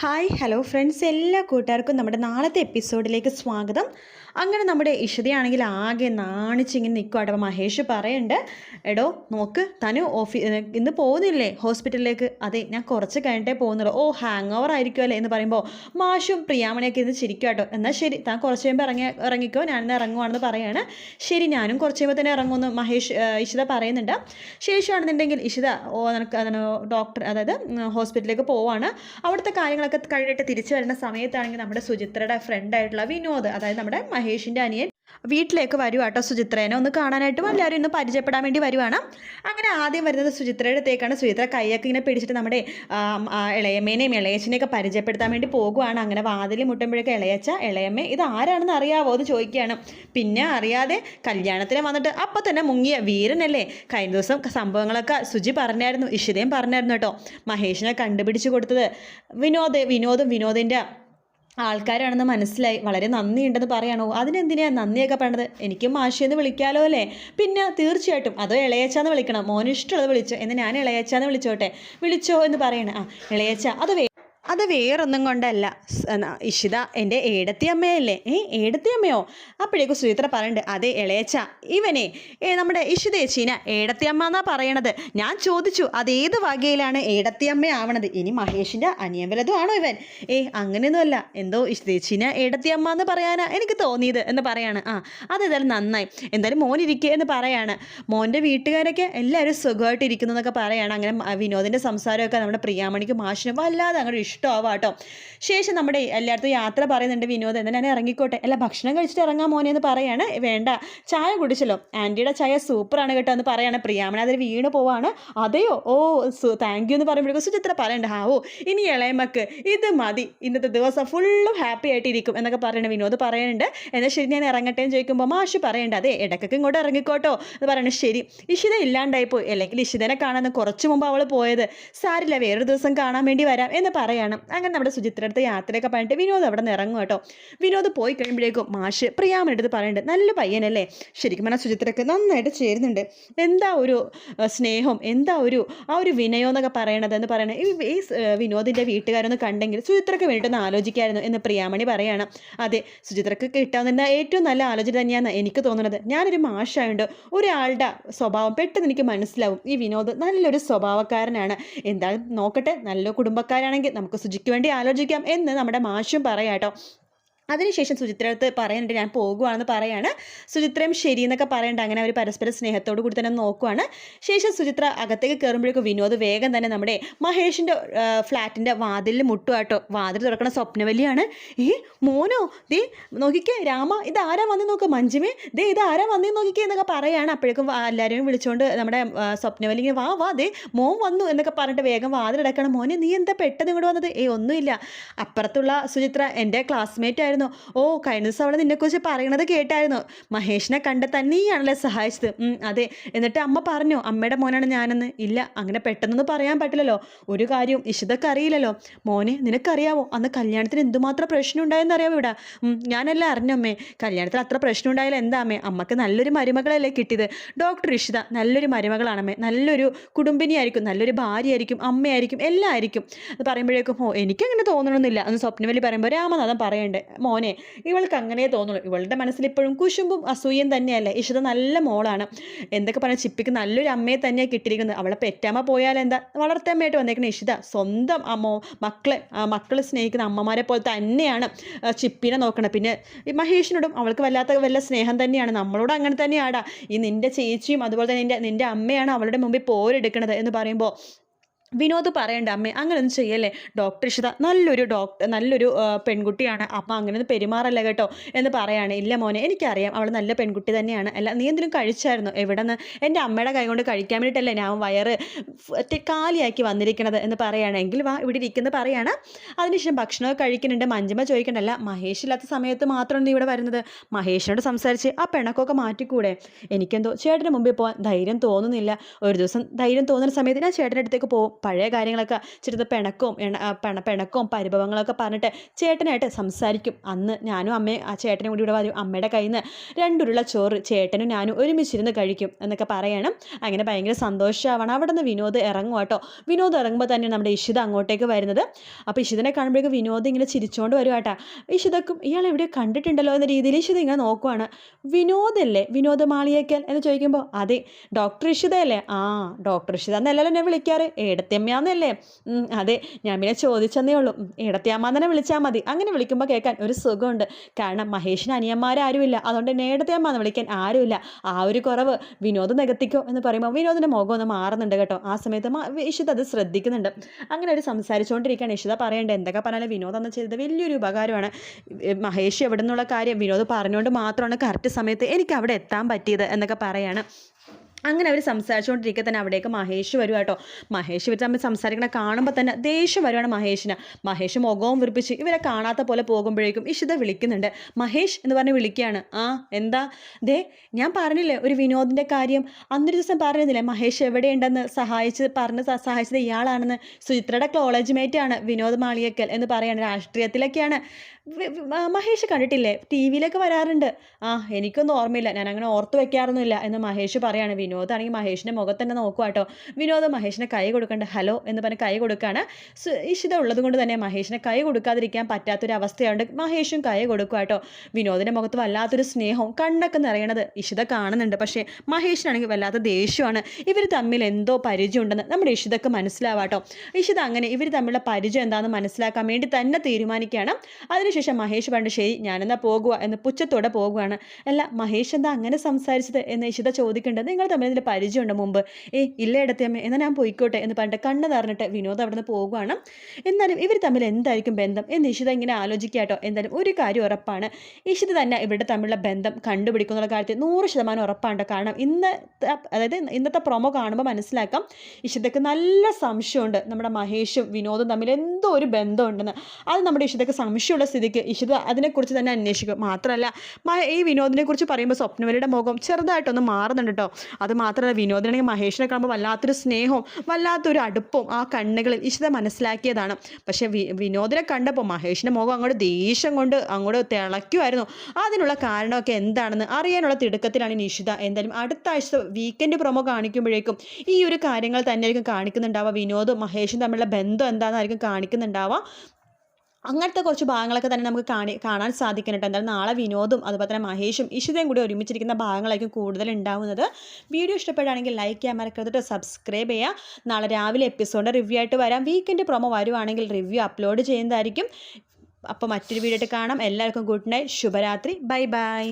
Hi hello friends എല്ലാ കൂട്ടുകാർക്കും നമ്മുടെ നാളത്തെ എപ്പിസോഡിലേക്ക് സ്വാഗതം. അങ്ങനെ നമ്മുടെ ഇഷിതയാണെങ്കിൽ ആകെ നാണിച്ചിങ്ങനെ നിൽക്കും അപ്പോൾ മഹേഷ് പറയുന്നുണ്ട് എടോ നോക്ക് തനു ഓഫീ ഇന്ന് പോകുന്നില്ലേ? ഹോസ്പിറ്റലിലേക്ക്? അതെ ഞാൻ കുറച്ച് കഴിഞ്ഞിട്ടേ പോകുന്നുള്ളൂ. ഓ ഹാങ് ഓവർ ആയിരിക്കുമല്ലേ എന്ന് പറയുമ്പോൾ മാഷും പ്രിയാമണിയൊക്കെ ഇന്ന് ചിരിക്കും കേട്ടോ. എന്നാൽ ശരി താൻ കുറച്ച് കഴിയുമ്പോൾ ഇറങ്ങി ഇറങ്ങിക്കോ. ഞാനിന്ന് ഇറങ്ങുവാണെന്ന് പറയാണ്. ശരി ഞാനും കുറച്ച് കഴിയുമ്പോൾ തന്നെ ഇറങ്ങുമെന്ന് മഹേഷ് ഇഷിത പറയുന്നുണ്ട്. ശേഷമാണെന്നുണ്ടെങ്കിൽ ഇഷിത ഓ നിനക്ക് അതിന് ഡോക്ടർ അതായത് ഹോസ്പിറ്റലിലേക്ക് പോവാണ്. അവിടുത്തെ കാര്യങ്ങളൊക്കെ കഴിഞ്ഞിട്ട് തിരിച്ചു വരുന്ന സമയത്താണെങ്കിൽ നമ്മുടെ സുചിത്രയുടെ ഫ്രണ്ടായിട്ടുള്ള വിനോദ് അതായത് നമ്മുടെ മഹേഷിന്റെ അനിയൻ വീട്ടിലേക്ക് വരുവാ കേട്ടോ സുചിത്രേനെ. ഒന്ന് കാണാനായിട്ടും എല്ലാവരും ഇന്ന് പരിചയപ്പെടാൻ വേണ്ടി വരുവാണ്. അങ്ങനെ ആദ്യം വരുന്നത് സുചിത്രയുടെ അടുത്തേക്കാണ്. സുചിത്ര കൈയൊക്കെ ഇങ്ങനെ പിടിച്ചിട്ട് നമ്മുടെ ഇളയമ്മേനെയും ഇളയച്ചനെയൊക്കെ പരിചയപ്പെടുത്താൻ വേണ്ടി പോകുവാണ്. അങ്ങനെ വാതിൽ മുട്ടുമ്പോഴൊക്കെ ഇളയച്ച ഇളയമ്മ ഇത് ആരാണെന്ന് അറിയാവോ എന്ന് ചോദിക്കുകയാണ്. പിന്നെ അറിയാതെ കല്യാണത്തിന് വന്നിട്ട് അപ്പം തന്നെ മുങ്ങിയ വീരനല്ലേ? കഴിഞ്ഞ ദിവസം സംഭവങ്ങളൊക്കെ സുജി പറഞ്ഞായിരുന്നു ഇഷിതയും പറഞ്ഞായിരുന്നു കേട്ടോ. മഹേഷിനെ കണ്ടുപിടിച്ച് കൊടുത്തത്. വിനോദ് വിനോദും വിനോദിന്റെ ആൾക്കാരാണെന്ന് മനസ്സിലായി. വളരെ നന്ദിയുണ്ടെന്ന് പറയണോ? അതിനെന്തിനാ നന്ദിയൊക്കെ പറയണത്? എനിക്കും മാഷിയെന്ന് വിളിക്കാലോ അല്ലേ? പിന്നെ തീർച്ചയായിട്ടും അതോ ഇളയച്ചാന്ന് വിളിക്കണം. മോനിഷ്ടമുള്ളത് വിളിച്ചോ. എന്ന് ഞാൻ ഇളയച്ചാന്ന് വിളിച്ചോട്ടെ. വിളിച്ചോ എന്ന് പറയണേ. ആ ഇളയച്ച അത് അത് വേറൊന്നും കൊണ്ടല്ല. ഇഷിത എന്റെ ഏടത്തി അമ്മയല്ലേ? ഏ ഏടത്തി അമ്മയോ? അപ്പോഴേക്കും സുചിത്ര പറയുന്നുണ്ട് അതെ ഇളയച്ച. ഇവനെ ഏ നമ്മുടെ ഇഷിതേച്ചീന ഏടത്തി അമ്മ എന്നാ പറയണത്. ഞാൻ ചോദിച്ചു അത് ഏത് വകയിലാണ് ഏടത്തി അമ്മ ആവണത്? ഇനി മഹേഷിന്റെ അനിയൻ ആണോ ഇവൻ? ഏ അങ്ങനെയൊന്നുമല്ല. എന്തോ ഇഷിതേച്ചീന ഏടത്തി അമ്മ എന്ന് പറയാനാ എനിക്ക് തോന്നിയത് എന്ന് പറയാണ്. ആ അതെന്തായാലും നന്നായി. എന്തായാലും മോനിരിക്കുക എന്ന് പറയാണ്. മോന്റെ വീട്ടുകാരൊക്കെ എല്ലാവരും സുഖമായിട്ട് ഇരിക്കുന്നു എന്നൊക്കെ പറയാണ്. അങ്ങനെ വിനോദിന്റെ സംസാരമൊക്കെ നമ്മുടെ പ്രിയാമണിക്ക് മാഷിനും വല്ലാതെ അങ്ങോട്ട് ഇഷ്ടമാവാം കേട്ടോ ശേഷം നമ്മുടെ എല്ലായിടത്തും യാത്ര പറയുന്നുണ്ട് വിനോദ്. എന്നാൽ ഞാൻ ഇറങ്ങിക്കോട്ടെ. അല്ല ഭക്ഷണം കഴിച്ചിട്ട് ഇറങ്ങാൻ മോനെ എന്ന് പറയാണ്. വേണ്ട. ചായ കുടിച്ചല്ലോ. ആന്റിയുടെ ചായ സൂപ്പറാണ് കേട്ടോ എന്ന് പറയാണ് പ്രിയാമണ. അതിൽ വീണ് പോവാണ്. അതെയോ? ഓ താങ്ക് യു എന്ന് പറയുമ്പോഴേക്കും സുചിത്ര പറയണ്ട. ഓ ഇനി ഇളയമക്ക് ഇത് മതി. ഇന്നത്തെ ദിവസം ഫുള്ളും ഹാപ്പി ആയിട്ടിരിക്കും എന്നൊക്കെ പറയണ വിനോദ് പറയുന്നുണ്ട് എന്നാൽ ശരി ഞാൻ ഇറങ്ങട്ടെ എന്ന് ചോദിക്കുമ്പോൾ മാഷ് പറയണ്ട. അതെ ഇടയ്ക്കൊക്കെ ഇങ്ങോട്ട് ഇറങ്ങിക്കോട്ടോ എന്ന് പറയണ. ശരി. ഇഷിത ഇല്ലാണ്ടായിപ്പോയി. അല്ലെങ്കിൽ ഇഷിതനെ കാണാൻ കുറച്ച് മുമ്പ് അവൾ പോയത്. സാരില്ല വേറൊരു ദിവസം കാണാൻ വേണ്ടി വരാം എന്ന് പറയാണ്. അങ്ങനെ നമ്മുടെ സുചിത്ര അടുത്ത് യാത്രയൊക്കെ പറഞ്ഞിട്ട് വിനോദ് അവിടെ നിന്ന് ഇറങ്ങും കേട്ടോ. വിനോദ് പോയി കഴിയുമ്പോഴേക്കും മാഷ് പ്രിയാമന്റെ അടുത്ത് പറയുന്നുണ്ട് നല്ല പയ്യനല്ലേ? ശരിക്കും പറഞ്ഞാൽ സുചിത്രയ്ക്ക് നന്നായിട്ട് ചേരുന്നുണ്ട്. എന്താ ഒരു സ്നേഹം? എന്താ ഒരു ആ ഒരു വിനയം എന്നൊക്കെ പറയണത്? എന്ന് പറയണത് ഈ ഈ വിനോദിന്റെ വീട്ടുകാരൊന്ന് കണ്ടെങ്കിൽ സുചിത്രയ്ക്ക് വേണ്ടിയിട്ടൊന്ന് ആലോചിക്കായിരുന്നു എന്ന് പ്രിയാമണി പറയാണ്. അതെ സുചിത്രയ്ക്ക് കിട്ടാവുന്ന ഏറ്റവും നല്ല ആലോചന തന്നെയാണ് എനിക്ക് തോന്നുന്നത് ഞാനൊരു മാഷായുണ്ട് ഒരാളുടെ സ്വഭാവം പെട്ടെന്ന് എനിക്ക് മനസ്സിലാവും. ഈ വിനോദ് നല്ലൊരു സ്വഭാവക്കാരനാണ്. എന്താ നോക്കട്ടെ നല്ല കുടുംബക്കാരാണെങ്കിൽ നമുക്ക് സുജിക്ക് വേണ്ടി ആലോചിക്കാം എന്ന് നമ്മുടെ മാഷും പറയാട്ടോ അതിനുശേഷം സുചിത്ര അടുത്ത് പറയുന്നുണ്ട് ഞാൻ പോകുവാണെന്ന് പറയാണ്. സുചിത്രയും ശരി എന്നൊക്കെ പറയണ്ട. അങ്ങനെ അവർ പരസ്പര സ്നേഹത്തോടു കൂടി തന്നെ നോക്കുവാണ്. ശേഷം സുചിത്ര അകത്തേക്ക് കയറുമ്പോഴേക്കും വിനോദ് വേഗം തന്നെ നമ്മുടെ മഹേഷിന്റെ ഫ്ലാറ്റിന്റെ വാതിലിൽ മുട്ടുവാട്ടോ വാതിൽ തുറക്കണ സ്വപ്നവല്ലിയാണ്. ഏ മോനോ ദേ നോക്കിക്കേ രാമ ഇത് ആരാ വന്ന് നോക്ക്? മഞ്ജുമേ ദേ ഇത് ആരാ വന്നേ നോക്കിക്കേ എന്നൊക്കെ പറയാണ്. അപ്പോഴേക്കും എല്ലാവരെയും വിളിച്ചുകൊണ്ട് നമ്മുടെ സ്വപ്നവലി ഇങ്ങനെ വാ വാ ദേ മോൻ വന്നു എന്നൊക്കെ പറഞ്ഞിട്ട് വേഗം വാതിലടക്കണം. മോനെ നീ എന്താ പെട്ടെന്ന് ഇങ്ങോട്ട് വന്നത്? ഏ ഒന്നുമില്ല. അപ്പുറത്തുള്ള സുചിത്ര എന്റെ ക്ലാസ്മേറ്റ് ആയിരുന്നു. ഓ കഴിഞ്ഞ ദിവസം അവളെ നിന്നെക്കുറിച്ച് പറയണത് കേട്ടായിരുന്നു. മഹേഷിനെ കണ്ടെത്താൻ നീയാണല്ലേ സഹായിച്ചത്. അതെ. എന്നിട്ട് അമ്മ പറഞ്ഞു അമ്മയുടെ മോനാണ് ഞാനെന്ന്. ഇല്ല അങ്ങനെ പെട്ടെന്നൊന്നും പറയാൻ പറ്റില്ലല്ലോ. ഒരു കാര്യവും ഇഷിതൊക്കെ അറിയില്ലല്ലോ. മോനെ നിനക്കറിയാവോ? അന്ന് കല്യാണത്തിന് എന്തുമാത്രം പ്രശ്നം ഉണ്ടായെന്ന് അറിയാമോ ഇവിടെ ഞാനെല്ലാം അറിഞ്ഞമ്മേ കല്യാണത്തിൽ അത്ര പ്രശ്നം ഉണ്ടായാലും എന്താ അമ്മേ? അമ്മയ്ക്ക് നല്ലൊരു മരുമകളല്ലേ കിട്ടിയത്? ഡോക്ടർ ഇഷിത നല്ലൊരു മരുമകളാണമ്മേ നല്ലൊരു കുടുംബിനിയായിരിക്കും. നല്ലൊരു ഭാര്യയായിരിക്കും അമ്മയായിരിക്കും എല്ലാം ആയിരിക്കും അത് പറയുമ്പോഴേക്കും ഓ എനിക്കങ്ങനെ തോന്നണമെന്നില്ല അന്ന് സ്വപ്നവലി പറയുമ്പോൾ രാമനാഥൻ പറയണ്ടേ? മോനെ. ഇവൾക്ക് അങ്ങനെ തോന്നുള്ളൂ ഇവളുടെ മനസ്സിൽ ഇപ്പോഴും കുശുമ്പും അസൂയം തന്നെയല്ലേ. ഇഷിത നല്ല മോളാണ്. എന്തൊക്കെ പറഞ്ഞാൽ ചിപ്പിക്ക് നല്ലൊരു അമ്മയെ തന്നെയാണ് കിട്ടിയിരിക്കുന്നത്. അവളെ പെറ്റമ്മ പോയാൽ എന്താ? വളർത്തമ്മയായിട്ട് വന്നേക്കുന്ന ഇഷിത സ്വന്തം അമ്മോ മക്കളെ മക്കളെ സ്നേഹിക്കുന്ന അമ്മമാരെ പോലെ തന്നെയാണ് ചിപ്പിനെ നോക്കണം. പിന്നെ മഹേഷിനോടും അവൾക്ക് വല്ലാത്ത വല്ല സ്നേഹം തന്നെയാണ്. നമ്മളോട് അങ്ങനെ തന്നെയാടാ. ഈ നിന്റെ ചേച്ചിയും അതുപോലെ തന്നെ നിന്റെ നിന്റെ അമ്മയാണ് അവളുടെ മുമ്പിൽ പോരെടുക്കണത് എന്ന് പറയുമ്പോൾ വിനോദ് പറയണ്ട അമ്മേ അങ്ങനെയൊന്നും ചെയ്യല്ലേ? ഡോക്ടർ ഇഷിത നല്ലൊരു ഡോക്ടർ നല്ലൊരു പെൺകുട്ടിയാണ്. അപ്പം അങ്ങനെയൊന്നും പെരുമാറല്ല കേട്ടോ? എന്ന് പറയാണ് ഇല്ല മോനെ എനിക്കറിയാം അവൾ നല്ല പെൺകുട്ടി തന്നെയാണ്. അല്ല നീ എന്തിനും കഴിച്ചായിരുന്നു? എവിടെ നിന്ന് എന്റെ അമ്മയുടെ കൈ കൊണ്ട് കഴിക്കാൻ വേണ്ടിയിട്ടല്ലേ ഞാൻ വയറ് കാലിയാക്കി വന്നിരിക്കണത് എന്ന് പറയാണ്. എങ്കിൽ വാ ഇവിടെ ഇരിക്കുന്നത് പറയാണ്. അതിനുശേഷം ഭക്ഷണമൊക്കെ കഴിക്കുന്നുണ്ട്. മഞ്ജുമ ചോദിക്കണ്ടല്ല മഹേഷ് ഇല്ലാത്ത സമയത്ത് മാത്രമാണ് നീ ഇവിടെ വരുന്നത്. മഹേഷിനോട് സംസാരിച്ച് ആ പെണക്കൊക്കെ മാറ്റിക്കൂടെ? എനിക്കെന്തോ ചേട്ടന് മുമ്പിൽ പോകാൻ ധൈര്യം തോന്നുന്നില്ല. ഒരു ദിവസം ധൈര്യം തോന്നുന്ന സമയത്ത് ഞാൻ ചേട്ടന്റെ അടുത്തേക്ക് പോകും പഴയ കാര്യങ്ങളൊക്കെ ചെറുത് പിണക്കവും എണ പിണ പെണ പിണക്കവും പരിഭവങ്ങളൊക്കെ പറഞ്ഞിട്ട് ചേട്ടനായിട്ട് സംസാരിക്കും. അന്ന് ഞാനും അമ്മയും ആ ചേട്ടനും കൂടി ഇവിടെ വരും. അമ്മയുടെ കയ്യിൽ നിന്ന് രണ്ടുരുള്ള ചോറ് ചേട്ടനും ഞാനും ഒരുമിച്ചിരുന്ന് കഴിക്കും എന്നൊക്കെ പറയണം. അങ്ങനെ ഭയങ്കര സന്തോഷമാവണം അവിടെ നിന്ന് വിനോദ് ഇറങ്ങും കേട്ടോ. വിനോദ് ഇറങ്ങുമ്പോൾ തന്നെ നമ്മുടെ ഇഷിത അങ്ങോട്ടേക്ക് വരുന്നത്. അപ്പോൾ ഇഷിതനെ കാണുമ്പോഴേക്കും വിനോദ് ഇങ്ങനെ ചിരിച്ചുകൊണ്ട് വരും കേട്ടാ. ഇഷിതക്കും ഇയാൾ എവിടെ കണ്ടിട്ടുണ്ടല്ലോ എന്ന രീതിയിൽ ഇഷിത ഇങ്ങനെ നോക്കുവാണ്. വിനോദല്ലേ വിനോദ മാളിയേക്കൽ? എന്ന് ചോദിക്കുമ്പോൾ അതെ ഡോക്ടർ ഇഷിതയല്ലേ ആ ഡോക്ടർ ഇഷിത എന്നല്ലല്ലോ എന്നെ വിളിക്കാറ്. ഏടത്തിയമ്മയാന്നല്ലേ ഉം, അതെ ഞാൻ പിന്നെ ചോദിച്ചെന്നേ ഉള്ളൂ. ഇടത്തിയമ്മ തന്നെ വിളിച്ചാൽ മതി. അങ്ങനെ വിളിക്കുമ്പോൾ കേൾക്കാൻ ഒരു സുഖമുണ്ട്. കാരണം മഹേഷിന് അനിയന്മാരാരുമില്ല അതുകൊണ്ട് എന്നെ ഇടത്തിയമ്മ എന്ന് വിളിക്കാൻ ആരുമില്ല. ആ ഒരു കുറവ് വിനോദ് നികത്തിക്കോ എന്ന് പറയുമ്പോൾ വിനോദിന്റെ മുഖം ഒന്ന് മാറുന്നുണ്ട് കേട്ടോ. ആ സമയത്ത് ഇഷിത അത് ശ്രദ്ധിക്കുന്നുണ്ട്. അങ്ങനെ ഒരു സംസാരിച്ചുകൊണ്ടിരിക്കുകയാണ് ഇഷിത പറയേണ്ടത് എന്തൊക്കെ പറഞ്ഞാലും വിനോദ് എന്ന് ചെയ്തത് വലിയൊരു ഉപകാരമാണ്. മഹേഷ് എവിടെ നിന്നുള്ള കാര്യം വിനോദ് പറഞ്ഞുകൊണ്ട് മാത്രമാണ് കറക്റ്റ് സമയത്ത് എനിക്ക് അവിടെ എത്താൻ പറ്റിയത് എന്നൊക്കെ പറയാണ്. അങ്ങനെ അവർ സംസാരിച്ചുകൊണ്ടിരിക്കുക തന്നെ അവിടേക്ക് മഹേഷ് വരും കേട്ടോ. മഹേഷ് ഇവർ തമ്മിൽ സംസാരിക്കണ കാണുമ്പോൾ തന്നെ ദേഷ്യം വരുവാണ് മഹേഷിന്. മഹേഷ് മുഖവും വിറിപ്പിച്ച് ഇവരെ കാണാത്ത പോലെ പോകുമ്പോഴേക്കും ഇഷിത വിളിക്കുന്നുണ്ട്. മഹേഷ് എന്ന് പറഞ്ഞ് വിളിക്കുകയാണ്. ആ എന്താ? ദേ ഞാൻ പറഞ്ഞില്ലേ ഒരു വിനോദിന്റെ കാര്യം? അന്നൊരു ദിവസം പറഞ്ഞില്ലേ മഹേഷ് എവിടെയുണ്ടെന്ന്? സഹായിച്ച് പറഞ്ഞ് സഹായിച്ചത് ഇയാളാണെന്ന്. സുചിത്രയുടെ കോളേജ് മേറ്റാണ് വിനോദ് മാളിയക്കൽ എന്ന് പറയാണ് രാഷ്ട്രീയത്തിലൊക്കെയാണ്. മഹേഷ് കണ്ടിട്ടില്ലേ? ടി വിയിലൊക്കെ വരാറുണ്ട്. ആ എനിക്കൊന്നും ഓർമ്മയില്ല. ഞാൻ അങ്ങനെ ഓർത്ത് വെക്കാറൊന്നുമില്ല എന്ന് മഹേഷ് പറയാണ്. വിനോദ് ആണെങ്കിൽ മഹേഷിന്റെ മുഖത്ത് തന്നെ നോക്കുക കേട്ടോ. വിനോദ് മഹേഷിനെ കൈ കൊടുക്കേണ്ട. ഹലോ എന്ന് പറഞ്ഞ് കൈ കൊടുക്കുകയാണ് ഇഷിത ഉള്ളത് കൊണ്ട് തന്നെ മഹേഷിനെ കൈ കൊടുക്കാതിരിക്കാൻ പറ്റാത്തൊരു അവസ്ഥയുണ്ട് മഹേഷും കൈ കൊടുക്കുക കേട്ടോ. വിനോദിന്റെ മുഖത്ത് വല്ലാത്തൊരു സ്നേഹവും കണ്ണൊക്കെ നിറയണത് ഇഷിത കാണുന്നുണ്ട്. പക്ഷേ മഹേഷിനാണെങ്കിൽ വല്ലാത്ത ദേഷ്യമാണ് ഇവർ തമ്മിൽ എന്തോ പരിചയമുണ്ടെന്ന് നമ്മുടെ ഇഷിതക്ക് മനസ്സിലാവാട്ടോ. ഇഷിത അങ്ങനെ ഇവർ തമ്മിലുള്ള പരിചയം എന്താണെന്ന് മനസ്സിലാക്കാൻ വേണ്ടി തന്നെ തീരുമാനിക്കുകയാണ്. അതിനുശേഷം മഹേഷ് പണ്ട് ശരി ഞാനെന്നാ പോകുക എന്ന് പുച്ഛത്തോടെ പോകുകയാണ് അല്ല മഹേഷ് എന്താ അങ്ങനെ സംസാരിച്ചത്? എന്ന് ഇഷിത ചോദിക്കേണ്ടത് നിങ്ങൾ തമ്മിൽ ഇതിന്റെ പരിചയമുണ്ട് മുമ്പ്? ഏ ഇല്ല ഇടത്തേമ്മ എന്നാൽ ഞാൻ പോയിക്കോട്ടെ എന്ന് പറഞ്ഞിട്ട് കണ്ണ് നിറഞ്ഞിട്ട് വിനോദ് അവിടെ നിന്ന് പോകുകയാണ് എന്നാലും ഇവർ തമ്മിൽ എന്തായിരിക്കും ബന്ധം? എന്ന് ഇഷിത ഇങ്ങനെ ആലോചിക്കാട്ടോ. കേട്ടോ എന്തായാലും ഒരു കാര്യം ഉറപ്പാണ്. ഇഷിത തന്നെ ഇവരുടെ തമ്മിലുള്ള ബന്ധം കണ്ടുപിടിക്കുന്നുള്ള കാര്യത്തിൽ നൂറ് ശതമാനം ഉറപ്പാണ് കാരണം ഇന്ന് അതായത് ഇന്നത്തെ പ്രൊമോ കാണുമ്പോൾ മനസ്സിലാക്കാം ഇഷിതയ്ക്ക് നല്ല സംശയമുണ്ട്. നമ്മുടെ മഹേഷും വിനോദും തമ്മിൽ എന്തോ ഒരു ബന്ധമുണ്ടെന്ന്. അത് നമ്മുടെ ഇഷിതയ്ക്ക് സംശയമുള്ള സ്ഥിതിക്ക് ഇഷിത അതിനെക്കുറിച്ച് തന്നെ അന്വേഷിക്കും മാത്രമല്ല ഈ വിനോദിനെക്കുറിച്ച് പറയുമ്പോൾ സ്വപ്നവലിയുടെ മുഖം ചെറുതായിട്ടൊന്ന് മാറുന്നുണ്ട് കേട്ടോ അത് മാത്രമല്ല വിനോദിനാണെങ്കിൽ മഹേഷിനെ കാണുമ്പോൾ വല്ലാത്തൊരു സ്നേഹവും വല്ലാത്തൊരു അടുപ്പവും ആ കണ്ണുകളിൽ ഇഷിത മനസ്സിലാക്കിയതാണ്. പക്ഷേ വിനോദിനെ കണ്ടപ്പോൾ മഹേഷിന്റെ മുഖം അങ്ങോട്ട് ദേഷ്യം കൊണ്ട് അങ്ങോട്ട് തിളയ്ക്കുമായിരുന്നു. അതിനുള്ള കാരണമൊക്കെ എന്താണെന്ന് അറിയാനുള്ള തിടുക്കത്തിലാണ് നിഷിത എന്തായാലും അടുത്ത ആഴ്ച വീക്കെൻഡ് പ്രൊമോ കാണിക്കുമ്പോഴേക്കും ഈ ഒരു കാര്യങ്ങൾ തന്നെയായിരിക്കും കാണിക്കുന്നുണ്ടാവുക. വിനോദും മഹേഷും തമ്മിലുള്ള ബന്ധം എന്താണെന്നായിരിക്കും കാണിക്കുന്നുണ്ടാവുക. അങ്ങനത്തെ കുറച്ച് ഭാഗങ്ങളൊക്കെ തന്നെ നമുക്ക് കാണി കാണാൻ സാധിക്കുന്നുണ്ട്. എന്തായാലും നാളെ വിനോദും അതുപോലെ തന്നെ മഹേഷും ഇഷിതയും കൂടി ഒരുമിച്ചിരിക്കുന്ന ഭാഗങ്ങളായിരിക്കും കൂടുതൽ ഉണ്ടാവുന്നത്. വീഡിയോ ഇഷ്ടപ്പെടുകയാണെങ്കിൽ ലൈക്ക് ചെയ്യാൻ മറക്കരുത്. സബ്സ്ക്രൈബ് ചെയ്യുക. നാളെ രാവിലെ എപ്പിസോഡ് റിവ്യൂ ആയിട്ട് വരാം. വീക്കെൻഡ് പ്രൊമോ വരുവാണെങ്കിൽ റിവ്യൂ അപ്ലോഡ് ചെയ്യുന്നതായിരിക്കും. അപ്പോൾ മറ്റൊരു വീഡിയോ ആയിട്ട് കാണാം. എല്ലാവർക്കും ഗുഡ് നൈറ്റ് ശുഭരാത്രി. Bye bye